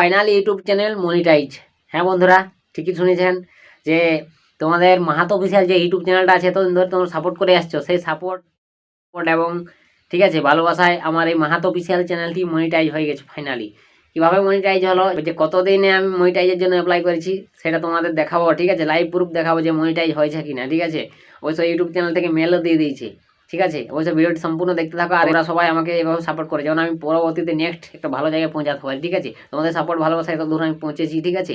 Finally YouTube channel monetize হ্যাঁ বন্ধুরা, ঠিকই শুনেছেন যে তোমাদের মাহাতো অফিসিয়াল যে ইউটিউব চ্যানেলটা আছে, এতদিন ধরে তোমরা সাপোর্ট করে আসছো, সেই সাপোর্ট এবং ঠিক আছে, ভালোবাসায় আমার এই মাহাতো অফিসিয়াল চ্যানেলটি মনিটাইজ হয়ে গেছে ফাইনালি কীভাবে মনিটাইজ হলো, যে কতদিনে আমি মনিটাইজের জন্য অ্যাপ্লাই করেছি, সেটা তোমাদের দেখাবো, ঠিক আছে? লাইভ প্রুফ দেখাবো যে মনিটাইজ হয়েছে কি না ঠিক আছে? অবশ্য ইউটিউব চ্যানেল থেকে মেলও দিয়ে দিয়েছে। ঠিক আছে? অবশ্যই ভিডিওটি সম্পূর্ণ দেখতে থাকো আর ওরা সবাই আমাকে এভাবে সাপোর্ট করে। যেমন আমি পরবর্তীতে নেক্সট একটা ভালো জায়গায় পৌঁছাতে পারি, ঠিক আছে? তোমাদের সাপোর্ট ভালোবাসা এত দূর আমি পৌঁছেছি, ঠিক আছে?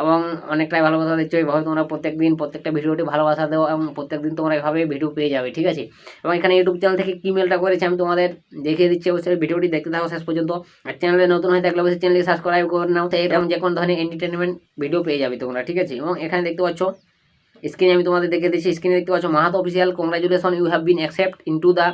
এবং অনেকটাই ভালোবাসা দিচ্ছ এইভাবে তোমরা প্রত্যেক দিন প্রত্যেকটা ভিডিওটি ভালোবাসা দেও এবং প্রত্যেক দিন তোমরা এভাবে ভিডিও পেয়ে যাবে, ঠিক আছে? এবং এখানে ইউটিউব চ্যানেল থেকে কি মেলটা করেছি আমি তোমাদের দেখিয়ে দিচ্ছি। অবশ্যই ভিডিওটি দেখতে থাকো শেষ পর্যন্ত। আর চ্যানেলে নতুন হয়ে থাকলে অবশ্যই চ্যানেলটি সাবস্ক্রাইব করে নাও। তো এরকম যে কোনো ধরনের এন্টারটেনমেন্ট ভিডিও পেয়ে যাবে তোমরা, ঠিক আছে? এবং এখানে দেখতে পাচ্ছ স্ক্রিনে আমি তোমাদের দেখে দিচ্ছি। স্ক্রিনে দেখতে পাচ্ছ Mahato official congratulation you have been accept into the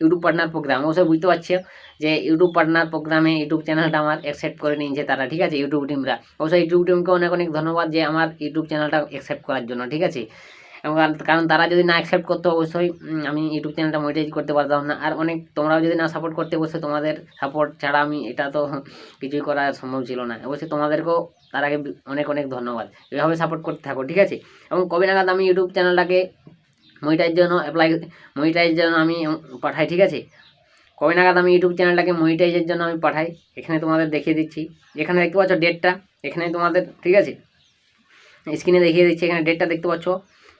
YouTube partner program অবশ্যই বুঝতে পারছে যে ইউটিউব পার্টনার প্রোগ্রামে ইউটিউব চ্যানেলটা আমার অ্যাকসেপ্ট করে নিয়েছে তারা, ঠিক আছে? ইউটিউব টিমরা অবশ্যই ইউটিউব টিমকে অনেক অনেক ধন্যবাদ যে আমার ইউটিউব চ্যানেলটা অ্যাকসেপ্ট করার জন্য, ঠিক আছে? এবং কারণ- তারা যদি না অ্যাকসেপ্ট করতো, অবশ্যই আমি ইউটিউব চ্যানেলটা মনিটাইজ করতে পারতাম না। আর অনেক, তোমরাও যদি না সাপোর্ট করতে, অবশ্যই তোমাদের সাপোর্ট ছাড়া আমি এটা তো কিছুই করা সম্ভব ছিল না। অবশ্যই তোমাদেরকেও তার আগে অনেক অনেক ধন্যবাদ। এভাবে সাপোর্ট করতে থাকো, ঠিক আছে? এবং কবে নাগাদ আমি ইউটিউব চ্যানেলটাকে মনিটাইজ জন্য অ্যাপ্লাই মনিটাইজ জন্য আমি পাঠাই, ঠিক আছে? কবে নাগাদ আমি ইউটিউব চ্যানেলটাকে মনিটাইজের জন্য আমি পাঠাই, এখানে তোমাদের দেখিয়ে দিচ্ছি। এখানে দেখতে পাচ্ছ ডেটটা এখানে তোমাদের, ঠিক আছে? স্ক্রিনে দেখিয়ে দিচ্ছি, এখানে ডেটটা দেখতে পাচ্ছ।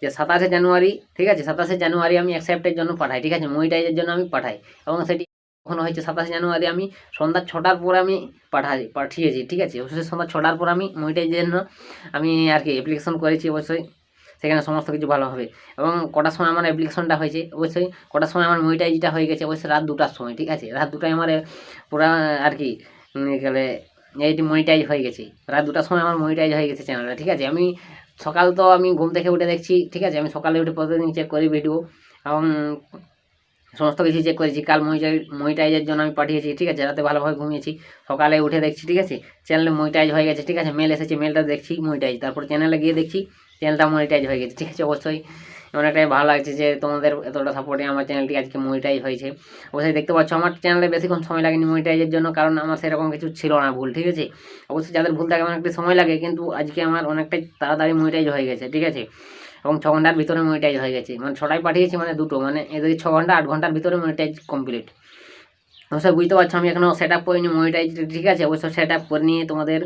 যে সাতাশে জানুয়ারি, ঠিক আছে? সাতাশে জানুয়ারি আমি অ্যাকসেপ্টের জন্য পাঠাই, ঠিক আছে? মনিটাইজের জন্য আমি পাঠাই। এবং সেটি কখন হয়েছে সাতাশে জানুয়ারি আমি সন্ধ্যা ছটার পর আমি পাঠাই, পাঠিয়েছি, ঠিক আছে? অবশ্যই সন্ধ্যা ছটার পর আমি মনিটাইজের জন্য আমি আর কি অ্যাপ্লিকেশন করেছি অবশ্যই। সেখানে সমস্ত কিছু ভালো হবে। এবং কটার সময় আমার অ্যাপ্লিকেশনটা হয়েছে? অবশ্যই কটার সময় আমার মনিটাইজটা হয়ে গেছে অবশ্যই রাত দুটার সময়, ঠিক আছে? রাত দুটায় আমার, পুরা আর কি গেলে এইটি মনিটাইজ হয়ে গেছে। রাত দুটার সময় আমার মনিটাইজ হয়ে গেছে চ্যানেলটা ঠিক আছে? আমি সকাল তো আমি ঘুম থেকে উঠে দেখছি, ঠিক আছে, আমি সকালে উঠে প্রতিদিন চেক করি ভিডিও এবং সমস্ত কিছু চেক করেছি, কাল মনিটাই মনিটাইজের জন্য আমি পাঠিয়েছি, ঠিক আছে, রাতে ভালোভাবে ঘুমিয়েছি, সকালে উঠে দেখছি, ঠিক আছে চ্যানেলে মনিটাইজ হয়ে গেছে, ঠিক আছে মেল এসেছে মেলটা দেখছি মনিটাইজ তারপর চ্যানেলে গিয়ে দেখছি চ্যানেলটা মনিটাইজ হয়ে গেছে, ঠিক আছে, অবশ্যই। অনেকটাই ভালো লাগছে যে তোমাদের এতটা সাপোর্টে আমার চ্যানেলটি আজকে মনিটাইজ হয়েছে। অবশ্যই দেখতে পাচ্ছ, আমার চ্যানেলে বেশিক্ষণ সময় লাগেনি মনিটাইজের জন্য, কারণ আমার সেরকম কিছু ছিল না ভুল, ঠিক আছে? অবশ্যই যাদের ভুল থাকে অনেকটা সময় লাগে, কিন্তু আজকে আমার অনেকটাই তাড়াতাড়ি মনিটাইজ হয়ে গেছে, ঠিক আছে? এবং ছ ঘণ্টার ভিতরে মনিটাইজ হয়ে গেছে মানে ছটায় পাঠিয়েছি মানে দুটো মানে এদের ছ ঘণ্টা আট ঘণ্টার ভিতরে মনিটাইজ কমপ্লিট অবশ্যই বুঝতে পারছ, আমি এখনও সেট আপ করিনি মনিটাইজ ঠিক আছে অবশ্যই সেট আপ করে নিয়ে তোমাদের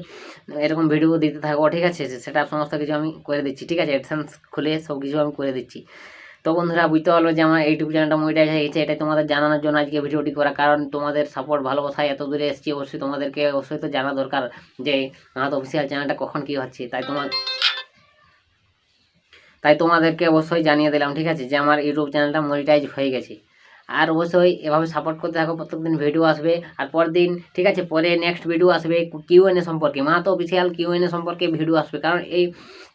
এরকম ভিডিও দিতে থাকব ঠিক আছে? সেট আপ সমস্ত কিছু আমি করে দিচ্ছি, ঠিক আছে? অ্যাডসেন্স খুলে সব কিছু আমি করে দিচ্ছি। তো বন্ধুরা, বুঝতে পারল যে আমার ইউটিউব চ্যানেলটা মনিটাইজ হয়ে গেছে এটা তোমাদের জানানোর জন্য আজকে ভিডিওটি করা, কারণ তোমাদের সাপোর্ট ভালোবাসায় এত দূরে এসেছি, অবশ্যই তোমাদেরকে অবশ্যই তো জানা দরকার যে আমার অফিসিয়াল চ্যানেলটা কখন কী হচ্ছে। তাই তোমার তাই তোমাদেরকে অবশ্যই জানিয়ে দিলাম, ঠিক আছে? যে আমার ইউটিউব চ্যানেলটা মনিটাইজ হয়ে গেছে। আর অবশ্যই এভাবে সাপোর্ট করতে থাকো প্রত্যেকদিন ভিডিও আসবে। আর পরের দিন, ঠিক আছে, পরে নেক্সট ভিডিও আসবে কিউ এন এ সম্পর্কে। Mahato official Q N A সম্পর্কে ভিডিও আসবে, কারণ এই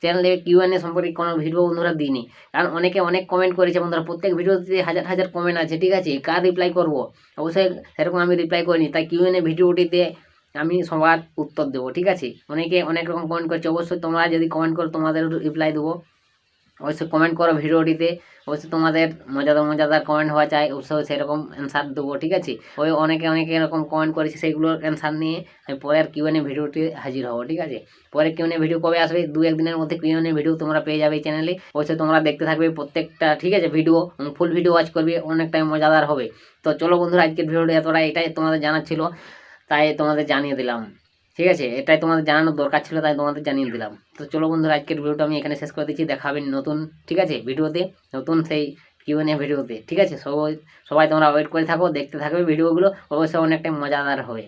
চ্যানেলে কিউ এন এ সম্পর্কে কোনো ভিডিও বন্ধুরা দিইনি। কারণ অনেকে অনেক কমেন্ট করেছে, বন্ধুরা, প্রত্যেক ভিডিওতে হাজার হাজার কমেন্ট আছে, ঠিক আছে, কার রিপ্লাই করব? অবশ্যই সেরকম আমি রিপ্লাই করিনি, তাই কিউ এন এ ভিডিওটিতে আমি সবার উত্তর দেবো, ঠিক আছে? অনেকে অনেক রকম কমেন্ট করছে, অবশ্যই তোমরা যদি কমেন্ট করো তোমাদের রিপ্লাই দেবো। অবশ্যই কমেন্ট করো ভিডিওটিতে। অবশ্যই তোমাদের মজাদার মজাদার কমেন্ট হওয়া চাই অবশ্যই সেরকম অ্যান্সার দেবো, ঠিক আছে? ওই অনেকে অনেকে এরকম কমেন্ট করেছে সেইগুলোর অ্যান্সার নিয়ে আমি পরের কিউএনএ ভিডিওটি হাজির হব, ঠিক আছে? পরে কিউএনএ ভিডিও কবে আসবে? দু একদিনের মধ্যে কিউএনএ ভিডিও তোমরা পেয়ে যাবে এই চ্যানেলে অবশ্যই তোমরা দেখতে থাকবে প্রত্যেকটা, ঠিক আছে ভিডিও ফুল ভিডিও ওয়াচ করবে অনেকটাই মজাদার হবে। তো চলো বন্ধুরা, আজকের ভিডিওটি এতটা এটাই তোমাদের জানার ছিল, তাই তোমাদের জানিয়ে দিলাম। ঠিক আছে? এটাই তোমাদের জানানোর দরকার ছিল, তাই তোমাদের জানিয়ে দিলাম। তো চলো বন্ধুরা, আজকের ভিডিওটা আমি এখানে শেষ করে দিচ্ছি। দেখা হবে নতুন, ঠিক আছে, ভিডিওতে, নতুন সেই কিউএনএ ভিডিওতে, ঠিক আছে? সবাই সবাই তোমরা ওয়েট করে থাকো, দেখতে থাকবে ভিডিওগুলো, অবশ্যই অনেকটাই মজাদার হবে।